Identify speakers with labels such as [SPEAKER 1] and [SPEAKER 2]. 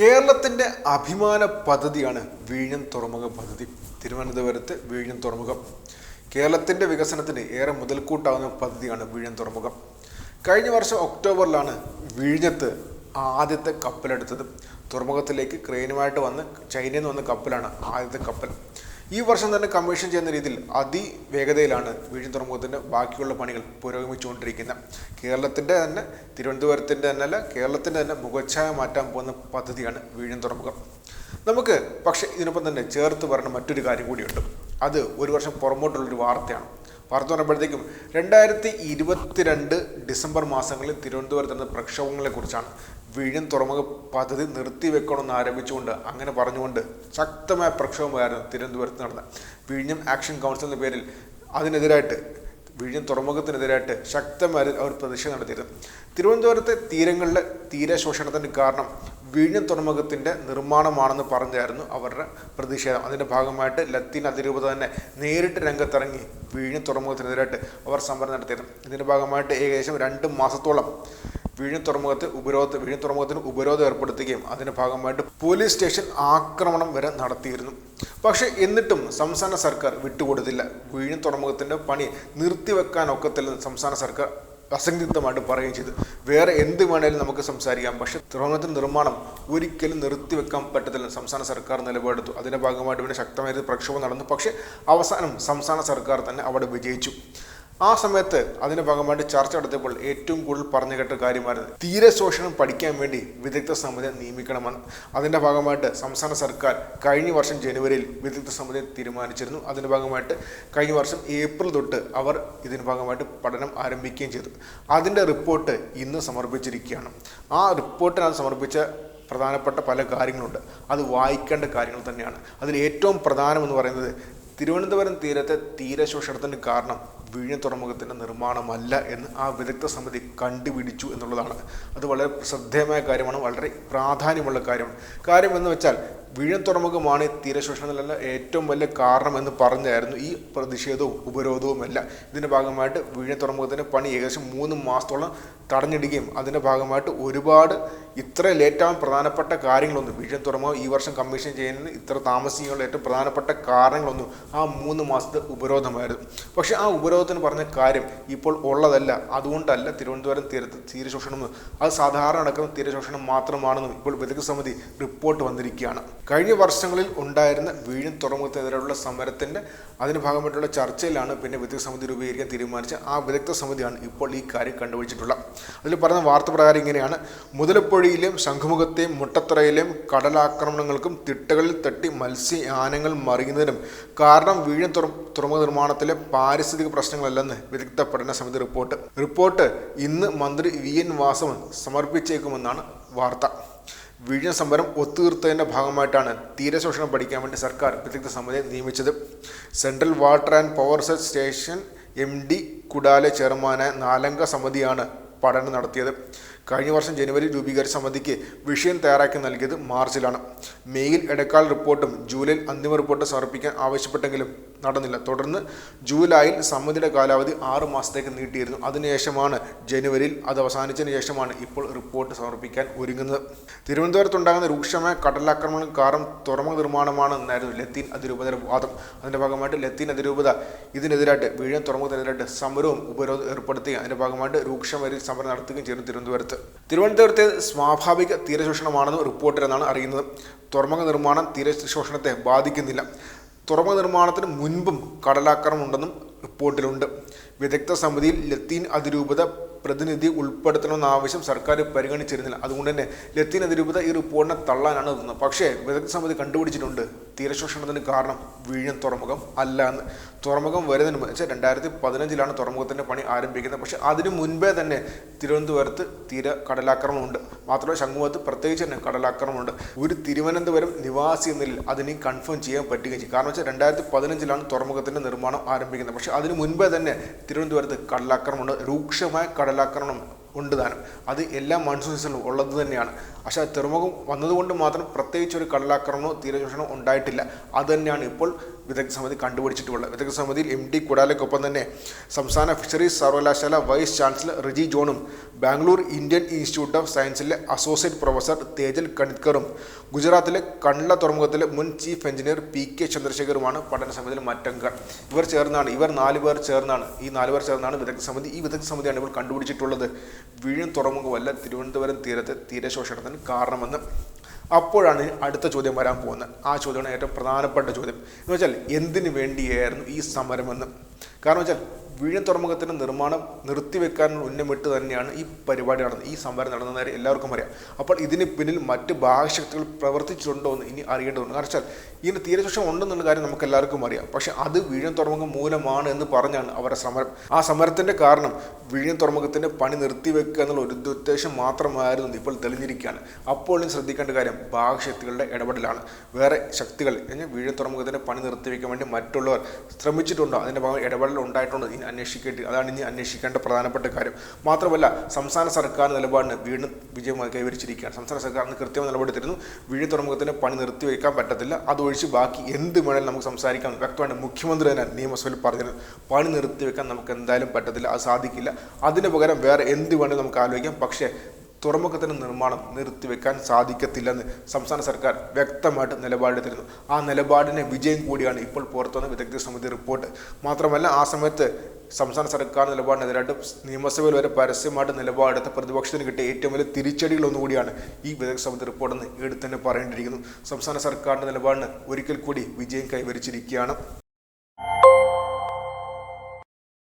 [SPEAKER 1] കേരളത്തിന്റെ അഭിമാന പദ്ധതിയാണ് വിഴിഞ്ഞം തുറമുഖ പദ്ധതി. തിരുവനന്തപുരത്ത് വിഴിഞ്ഞം തുറമുഖം. കേരളത്തിന്റെ വികസനത്തിന് ഏറെ മുതൽക്കൂട്ടാവുന്ന പദ്ധതിയാണ് വിഴിഞ്ഞം തുറമുഖം. കഴിഞ്ഞ വർഷം ഒക്ടോബറിലാണ് വിഴിഞ്ഞത്ത് ആദ്യത്തെ കപ്പലെടുത്തത്. തുറമുഖത്തിലേക്ക് ക്രെയിനുമായിട്ട് വന്ന് ചൈനയിൽ നിന്ന് വന്ന കപ്പലാണ് ആദ്യത്തെ കപ്പൽ. ഈ വർഷം തന്നെ കമ്മീഷൻ ചെയ്യുന്ന രീതിയിൽ അതിവേഗതയിലാണ് വീഴും തുറമുഖത്തിന്റെ ബാക്കിയുള്ള പണികൾ പുരോഗമിച്ചുകൊണ്ടിരിക്കുന്നത്. കേരളത്തിന്റെ തന്നെ തിരുവനന്തപുരത്തിന്റെ തന്നെ അല്ല കേരളത്തിന്റെ തന്നെ മുഖച്ഛായ മാറ്റാൻ പോകുന്ന പദ്ധതിയാണ് വീഴും തുറമുഖം. നമുക്ക് പക്ഷേ ഇതിനൊപ്പം തന്നെ ചേർത്ത് പറഞ്ഞ മറ്റൊരു കാര്യം കൂടിയുണ്ട്. അത് ഒരു വർഷം പുറമോട്ടുള്ളൊരു വാർത്തയാണ്. വാർത്ത പറയുമ്പോഴത്തേക്കും രണ്ടായിരത്തി ഇരുപത്തിരണ്ട് ഡിസംബർ മാസങ്ങളിൽ തിരുവനന്തപുരത്ത് നടന്ന പ്രക്ഷോഭങ്ങളെക്കുറിച്ചാണ് വിഴിഞ്ഞം തുറമുഖ പദ്ധതി നിർത്തിവെക്കണമെന്ന് ആരംഭിച്ചുകൊണ്ട് അങ്ങനെ പറഞ്ഞുകൊണ്ട് ശക്തമായ പ്രക്ഷോഭമായിരുന്നു തിരുവനന്തപുരത്ത് നടന്ന വിഴിഞ്ഞം ആക്ഷൻ കൗൺസിൽ എന്ന പേരിൽ അതിനെതിരായിട്ട് വിഴിഞ്ഞം തുറമുഖത്തിനെതിരായിട്ട് ശക്തമായി അവർ പ്രതിഷേധം നടത്തിയിരുന്നു. തിരുവനന്തപുരത്തെ തീരങ്ങളിലെ തീരശോഷണത്തിന് കാരണം വിഴിഞ്ഞം തുറമുഖത്തിന്റെ നിർമ്മാണമാണെന്ന് പറഞ്ഞായിരുന്നു അവരുടെ പ്രതിഷേധം. അതിന്റെ ഭാഗമായിട്ട് ലത്തീൻ അതിരൂപത തന്നെ നേരിട്ട് രംഗത്തിറങ്ങി വിഴിഞ്ഞം തുറമുഖത്തിനെതിരായിട്ട് അവർ സമരം നടത്തിയിരുന്നു. ഇതിന്റെ ഭാഗമായിട്ട് ഏകദേശം രണ്ട് മാസത്തോളം വിഴിഞ്ഞം തുറമുഖത്ത് ഉപരോധ വിഴിഞ്ഞം തുറമുഖത്തിന് ഉപരോധം ഏർപ്പെടുത്തുകയും അതിന്റെ ഭാഗമായിട്ട് പോലീസ് സ്റ്റേഷൻ ആക്രമണം വരെ നടത്തിയിരുന്നു. പക്ഷേ എന്നിട്ടും സംസ്ഥാന സർക്കാർ വിട്ടുകൊടുത്തില്ല. വിഴിഞ്ഞം തുറമുഖത്തിന്റെ പണി നിർത്തിവെക്കാൻ ഒക്കത്തില്ലെന്ന് സംസ്ഥാന സർക്കാർ അസംയുക്തമായിട്ട് പറയുകയും ചെയ്തു. വേറെ എന്ത് വേണേലും നമുക്ക് സംസാരിക്കാം. പക്ഷെ തുറമുഖത്തിന്റെ നിർമ്മാണം ഒരിക്കലും നിർത്തിവെക്കാൻ പറ്റത്തില്ല സംസ്ഥാന സർക്കാർ നിലപാടെടുത്തു. അതിന്റെ ഭാഗമായിട്ട് പിന്നെ ശക്തമായ പ്രക്ഷോഭം നടന്നു. പക്ഷേ അവസാനം സംസ്ഥാന സർക്കാർ തന്നെ അവിടെ വിജയിച്ചു. ആ സമയത്ത് അതിന്റെ ഭാഗമായിട്ട് ചർച്ച നടത്തിയപ്പോൾ ഏറ്റവും കൂടുതൽ പറഞ്ഞു കേട്ട കാര്യമായിരുന്നു. തീരെ ശോഷണം പഠിക്കാൻ വേണ്ടി വിദഗ്ധ സമിതി നിയമിക്കണമെന്ന്. അതിന്റെ ഭാഗമായിട്ട് സംസ്ഥാന സർക്കാർ കഴിഞ്ഞ വർഷം ജനുവരിയിൽ വിദഗ്ധ സമിതി തീരുമാനിച്ചിരുന്നു. അതിന്റെ ഭാഗമായിട്ട് കഴിഞ്ഞ വർഷം ഏപ്രിൽ തൊട്ട് അവർ ഇതിന് ഭാഗമായിട്ട് പഠനം ആരംഭിക്കുകയും ചെയ്തു. അതിന്റെ റിപ്പോർട്ട് ഇന്ന് സമർപ്പിച്ചിരിക്കുകയാണ്. ആ റിപ്പോർട്ടിനകത്ത് സമർപ്പിച്ച പ്രധാനപ്പെട്ട പല കാര്യങ്ങളുണ്ട്. അത് വായിക്കേണ്ട കാര്യങ്ങൾ തന്നെയാണ്. അതിൽ ഏറ്റവും പ്രധാനമെന്ന് പറയുന്നത് തിരുവനന്തപുരം തീരത്തെ തീരശോഷണത്തിന് കാരണം വിഴിഞ്ഞ തുറമുഖത്തിന്റെ നിർമ്മാണമല്ല എന്ന് ആ വിദഗ്ധ സമിതി കണ്ടുപിടിച്ചു എന്നുള്ളതാണ്. അത് വളരെ ശ്രദ്ധേയമായ കാര്യമാണ് വളരെ പ്രാധാന്യമുള്ള കാര്യമാണ്. കാര്യം എന്ന് വെച്ചാൽ വിഴിഞ്ഞ തുറമുഖമാണ് തീരശോഷണത്തിലുള്ള ഏറ്റവും വലിയ കാരണം എന്ന് പറഞ്ഞായിരുന്നു ഈ പ്രതിഷേധവും ഉപരോധവും എല്ലാം ഇതിന്റെ ഭാഗമായിട്ട് വിഴിഞ്ഞ തുറമുഖത്തിന്റെ പണി ഏകദേശം മൂന്ന് മാസത്തോളം തടഞ്ഞിടുകയും അതിന്റെ ഭാഗമായിട്ട് ഒരുപാട് ഇത്ര ലേറ്റാവാൻ പ്രധാനപ്പെട്ട കാര്യങ്ങളൊന്നും വിഴിഞ്ഞ തുറമുഖം ഈ വർഷം കമ്മീഷൻ ചെയ്യുന്നതിന് ഇത്ര താമസിക്കാനുള്ള ഏറ്റവും പ്രധാനപ്പെട്ട കാരണങ്ങളൊന്നും ആ മൂന്ന് മാസത്തെ ഉപരോധമായിരുന്നു. പക്ഷേ ആ ഉപരോധത്തിന് പറഞ്ഞ കാര്യം ഇപ്പോൾ ഉള്ളതല്ല. അതുകൊണ്ടല്ല തിരുവനന്തപുരം തീരത്ത് തീരശോഷണം അത് സാധാരണ അടക്കം തീരശോഷണം മാത്രമാണെന്നും ഇപ്പോൾ വിദഗ്ധ സമിതി റിപ്പോർട്ട് വന്നിരിക്കുകയാണ്. കഴിഞ്ഞ വർഷങ്ങളിൽ ഉണ്ടായിരുന്ന വീഴും തുറമുഖത്തിനെതിരെയുള്ള സമരത്തിന്റെ അതിന് ഭാഗമായിട്ടുള്ള ചർച്ചയിലാണ് പിന്നെ വിദഗ്ധ സമിതി രൂപീകരിക്കാൻ തീരുമാനിച്ച ആ വിദഗ്ധ സമിതിയാണ് ഇപ്പോൾ ഈ കാര്യം കണ്ടുപിടിച്ചിട്ടുള്ളത്. അതിൽ പറഞ്ഞ വാർത്ത പ്രകാരം ഇങ്ങനെയാണ്. മുതലപ്പൊഴിയിലെയും ശംഖുമുഖത്തെയും മുട്ടത്തറയിലെയും കടലാക്രമണങ്ങൾക്കും തിട്ടകളിൽ തട്ടി മത്സ്യ മത്സ്യയാനങ്ങൾ മറിയുന്നതിനും കാരണം വീഴും തുറ തുറമുഖ നിർമ്മാണത്തിലെ പാരിസ്ഥിതിക പ്രശ്നങ്ങളല്ലെന്ന് വിദഗ്ധ പഠന സമിതി റിപ്പോർട്ട്. റിപ്പോർട്ട് ഇന്ന് മന്ത്രി വി എൻ വാസവൻ സമർപ്പിച്ചേക്കുമെന്നാണ് വാർത്ത. വിഴിഞ്ഞ സമരം ഒത്തുതീർത്തതിന്റെ ഭാഗമായിട്ടാണ് തീരശോഷണം പഠിക്കാൻ വേണ്ടി സർക്കാർ വിദഗ്ധ സമിതിയെ നിയമിച്ചത്. Central water and power research station M D Kudale ചെയർമാനായ നാലംഗ സമിതിയാണ് പഠനം നടത്തിയത്. കഴിഞ്ഞ വർഷം ജനുവരി രൂപീകരിച്ച സമിതിക്ക് വിഷയം തയ്യാറാക്കി നൽകിയത് മാർച്ചിലാണ്. മെയ്യിൽ ഇടക്കാല റിപ്പോർട്ടും ജൂലൈയിൽ അന്തിമ റിപ്പോർട്ട് സമർപ്പിക്കാൻ ആവശ്യപ്പെട്ടെങ്കിലും നടന്നില്ല. തുടർന്ന് ജൂലൈയിൽ സമിതിയുടെ കാലാവധി ആറ് മാസത്തേക്ക് നീട്ടിയിരുന്നു. അതിനുശേഷമാണ് ജനുവരിയിൽ അത് അവസാനിച്ചതിന് ശേഷമാണ് ഇപ്പോൾ റിപ്പോർട്ട് സമർപ്പിക്കാൻ ഒരുങ്ങുന്നത്. തിരുവനന്തപുരത്തുണ്ടാകുന്ന രൂക്ഷമായ കടലാക്രമണം കാരണം തുറമുഖ നിർമ്മാണമാണ് എന്നായിരുന്നു ലത്തീൻ അതിരൂപത വാദം. അതിന്റെ ഭാഗമായിട്ട് ലത്തീൻ അതിരൂപത ഇതിനെതിരായിട്ട് വിഴിഞ്ഞം തുറമുഖത്തിനെതിരായിട്ട് സമരവും ഉപരോധം ഏർപ്പെടുത്തുകയും അതിന്റെ ഭാഗമായിട്ട് രൂക്ഷമായി സമരം നടത്തുകയും ചെയ്യുന്നു തിരുവനന്തപുരത്ത്. തിരുവനന്തപുരത്തെ സ്വാഭാവിക തീരശോഷണമാണെന്ന് റിപ്പോർട്ടിലെന്നാണ് അറിയുന്നത്. തുറമുഖ നിർമ്മാണം തീരശോഷണത്തെ ബാധിക്കുന്നില്ല. തുറമുഖ നിർമ്മാണത്തിന് മുൻപും കടലാക്രമണം ഉണ്ടെന്നും റിപ്പോർട്ടിലുണ്ട് വിദഗ്ധ സമിതിയിൽ ലത്തീൻ അതിരൂപത പ്രതിനിധി ഉൾപ്പെടുത്തണമെന്ന ആവശ്യം സർക്കാർ പരിഗണിച്ചിരുന്നില്ല. അതുകൊണ്ട് തന്നെ ലത്തീൻ അതിരൂപത ഈ റിപ്പോർട്ടിനെ തള്ളാനാണ് തോന്നുന്നത്. പക്ഷേ വിദഗ്ധ സമിതി കണ്ടുപിടിച്ചിട്ടുണ്ട്. തീരശോഷണത്തിന് കാരണം വിഴിഞ്ഞം തുറമുഖം അല്ല എന്ന്. തുറമുഖം വരുന്നതിന് മുമ്പ് വെച്ചാൽ രണ്ടായിരത്തി പതിനഞ്ചിലാണ് തുറമുഖത്തിന്റെ പണി ആരംഭിക്കുന്നത്. പക്ഷേ അതിനു മുൻപേ തന്നെ തിരുവനന്തപുരത്ത് തീര കടലാക്രമണമുണ്ട് മാത്രമല്ല ശംഖുമുഖത്ത് പ്രത്യേകിച്ച് തന്നെ കടലാക്രമണമുണ്ട്. ഒരു തിരുവനന്തപുരം നിവാസി എന്നതിൽ അതിന് കൺഫേം ചെയ്യാൻ പറ്റുകയും ചെയ്യും. കാരണം വെച്ചാൽ രണ്ടായിരത്തി പതിനഞ്ചിലാണ് തുറമുഖത്തിന്റെ നിർമ്മാണം ആരംഭിക്കുന്നത്. പക്ഷേ അതിനു മുൻപേ തന്നെ തിരുവനന്തപുരത്ത് കടലാക്രമണമുണ്ട്. രൂക്ഷമായ കടലാക്രമണം ഉണ്ട് താനും. അത് എല്ലാ മൺസൂൺ സീസണിലും ഉള്ളത് തന്നെയാണ്. പക്ഷേ തുറമുഖം വന്നതുകൊണ്ട് മാത്രം പ്രത്യേകിച്ച് ഒരു കടലാക്രമണമോ തീരചൂഷണോ ഉണ്ടായിട്ടില്ല. അത് തന്നെയാണ് ഇപ്പോൾ വിദഗ്ധ സമിതി കണ്ടുപിടിച്ചിട്ടുള്ളത്. വിദഗ്ധ സമിതിയിൽ എം ഡി കുടാലയ്ക്കൊപ്പം തന്നെ സംസ്ഥാന ഫിഷറീസ് സർവകലാശാല വൈസ് ചാൻസലർ റിജി ജോണും ബാംഗ്ലൂർ ഇന്ത്യൻ ഇൻസ്റ്റിറ്റ്യൂട്ട് ഓഫ് സയൻസിലെ അസോസിയേറ്റ് പ്രൊഫസർ തേജൽ കണിത്കറും ഗുജറാത്തിലെ കണ്ട്ല തുറമുഖത്തിലെ മുൻ ചീഫ് എഞ്ചിനീയർ പി കെ ചന്ദ്രശേഖറുമാണ് പഠന സമിതിയിലെ മറ്റംഗങ്ങൾ ഇവർ ചേർന്നാണ് ഇവർ നാല് പേർ ചേർന്നാണ് ഈ നാല് പേർ ചേർന്നാണ് വിദഗ്ധ സമിതി ഈ വിദഗ്ധ സമിതിയാണ് ഇപ്പോൾ കണ്ടുപിടിച്ചിട്ടുള്ളത്. വീഴും തുറമുഖമല്ല തിരുവനന്തപുരം തീരത്തെ തീരശോഷണത്തിന് കാരണമെന്ന് അപ്പോഴാണ് അടുത്ത ചോദ്യം വരാൻ പോകുന്നത്. ആ ചോദ്യമാണ് ഏറ്റവും പ്രധാനപ്പെട്ട ചോദ്യം. എന്ന് വെച്ചാൽ എന്തിനു വേണ്ടിയായിരുന്നു ഈ സമരമെന്ന്? കാരണം വെച്ചാൽ വിഴിഞ്ഞം തുറമുഖത്തിന്റെ നിർമ്മാണം നിർത്തിവെക്കാൻ ഉന്നമിട്ട് തന്നെയാണ് ഈ പരിപാടി നടന്നത് ഈ സമരം നടന്ന നേരെ എല്ലാവർക്കും അറിയാം. അപ്പോൾ ഇതിന് പിന്നിൽ മറ്റ് ഭാഗശക്തികൾ പ്രവർത്തിച്ചിട്ടുണ്ടോ എന്ന് ഇനി അറിയേണ്ടതുണ്ട്. കാരണം വെച്ചാൽ ഇതിന് തീരശേഷം ഉണ്ടെന്നുള്ള കാര്യം നമുക്ക് എല്ലാവർക്കും അറിയാം. പക്ഷെ അത് വിഴിഞ്ഞം തുറമുഖം മൂലമാണ് എന്ന് പറഞ്ഞാണ് അവരുടെ സമരം ആ സമരത്തിന്റെ കാരണം വിഴിഞ്ഞം തുറമുഖത്തിന്റെ പണി നിർത്തിവെക്കുക എന്നുള്ള ഒരു ഉദ്ദേശം മാത്രമായിരുന്നു ഇപ്പോൾ തെളിഞ്ഞിരിക്കുകയാണ്. അപ്പോഴും ശ്രദ്ധിക്കേണ്ട കാര്യം ഭാഗശക്തികളുടെ ഇടപെടലാണ്. വേറെ ശക്തികൾ വിഴിഞ്ഞം തുറമുഖത്തിന്റെ പണി നിർത്തിവെക്കാൻ വേണ്ടി മറ്റുള്ളവർ ശ്രമിച്ചിട്ടുണ്ടോ? അതിന്റെ ഭാഗം ഇടപെടൽ ഉണ്ടായിട്ടുണ്ടോ? ഇനി അന്വേഷിക്കേണ്ടി അതാണ് ഇനി അന്വേഷിക്കേണ്ട പ്രധാനപ്പെട്ട കാര്യം. മാത്രമല്ല സംസ്ഥാന സർക്കാർ നിലപാടിന് വീണ്ടും വിജയമായി കൈവരിച്ചിരിക്കുകയാണ്. സംസ്ഥാന സർക്കാരിന് കൃത്യമായി നിലപാടെടുത്തിരുന്നു. വീഴ് തുറമുഖത്തിന്റെ പണി നിർത്തിവെക്കാൻ പറ്റത്തില്ല. അതൊഴിച്ച് ബാക്കി എന്ത് വേണേലും നമുക്ക് സംസാരിക്കാം. വ്യക്തമായിട്ട് മുഖ്യമന്ത്രി തന്നെ നിയമസഭയിൽ പറഞ്ഞിരുന്നു. പണി നിർത്തിവെക്കാൻ നമുക്ക് എന്തായാലും പറ്റത്തില്ല. അത് സാധിക്കില്ല. അതിന് പകരം വേറെ എന്ത് വേണേലും നമുക്ക് ആലോചിക്കാം. പക്ഷേ തുറമുഖത്തിന്റെ നിർമ്മാണം നിർത്തിവെക്കാൻ സാധിക്കത്തില്ലെന്ന് സംസ്ഥാന സർക്കാർ വ്യക്തമായിട്ട് നിലപാടെടുത്തിരുന്നു. ആ നിലപാടിന്റെ വിജയം കൂടിയാണ് ഇപ്പോൾ പുറത്തുവന്ന വിദഗ്ധ സമിതി റിപ്പോർട്ട്. മാത്രമല്ല ആ സമയത്ത് സംസ്ഥാന സർക്കാർ നിലപാടിനെതിരായിട്ട് നിയമസഭയിൽ വരെ പരസ്യമായിട്ട് നിലപാടെടുത്ത പ്രതിപക്ഷത്തിന് കിട്ടിയ ഏറ്റവും വലിയ തിരിച്ചടികളൊന്നുകൂടിയാണ് ഈ വിദഗ്ധ സമിതി റിപ്പോർട്ടെന്ന് എടുത്ത് തന്നെ പറയേണ്ടിയിരിക്കുന്നു. സംസ്ഥാന സർക്കാരിന്റെ നിലപാടിന് ഒരിക്കൽ കൂടി വിജയം കൈവരിച്ചിരിക്കുകയാണ്.